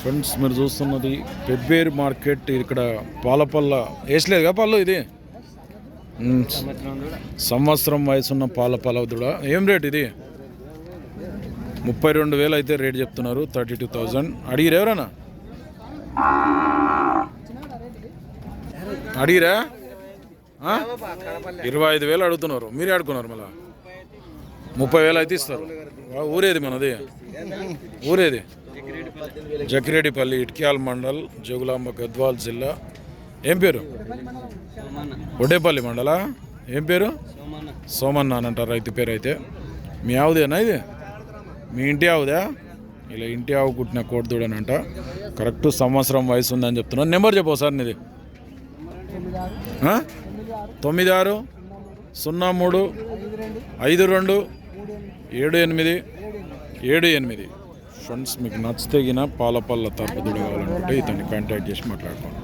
Friends మీరు చూస్తున్నది Pebbair market. ఇక్కడ పాలపల్ల వేసలేదుగా పళ్ళు ఇది? సంవత్సరం సంవత్సరం వయసున్న పాల పలవదుడ ఏం రేట్ ఇది? ముప్పై రెండు వేలు అయితే రేట్ చెప్తున్నారు థర్టీ టూ థౌజండ్. అడిగిరా ఎవరన్నా? అడిగిరా? ఇరవై ఐదు వేలు అడుగుతున్నారు. మీరే అడుగుతున్నారు మళ్ళా? ముప్పై వేలు అయితే ఇస్తారు. ఊరేది మనది? ఊరేది? జకిరెడ్డిపల్లి ఇట్క్యాల్ మండల్ జోగులాంబ గద్వాల్ జిల్లా. ఏం పేరు? ఒడ్డేపల్లి మండలా? ఏం పేరు? సోమన్న అని అంటారు రైతు పేరు అయితే మీ ఆవుదేనా ఇది? మీ ఇంటి ఆవుదా? ఇలా ఇంటి ఆవు కుట్టిన కోడిదూడనంట. కరెక్ట్ సంవత్సరం వయసు ఉందని చెప్తున్నాను నెంబర్ చెప్పవు సార్ నీది. తొమ్మిది ఆరు సున్నా మూడు ఐదు రెండు ఏడు ఎనిమిది ఏడు ఎనిమిది. ఫ్రెండ్స్ మీకు నచ్చితే గిన పాలపల్ల తప్పదుడు కావాలనుకుంటే ఇతన్ని కాంటాక్ట్ చేసి మాట్లాడుకోండి.